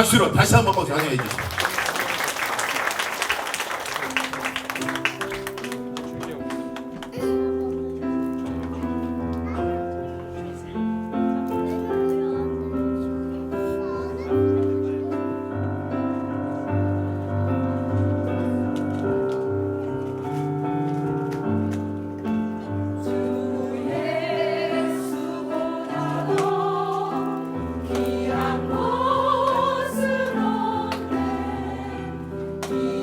박수로 다시 한번 꼭 장려해 주시죠. Amen.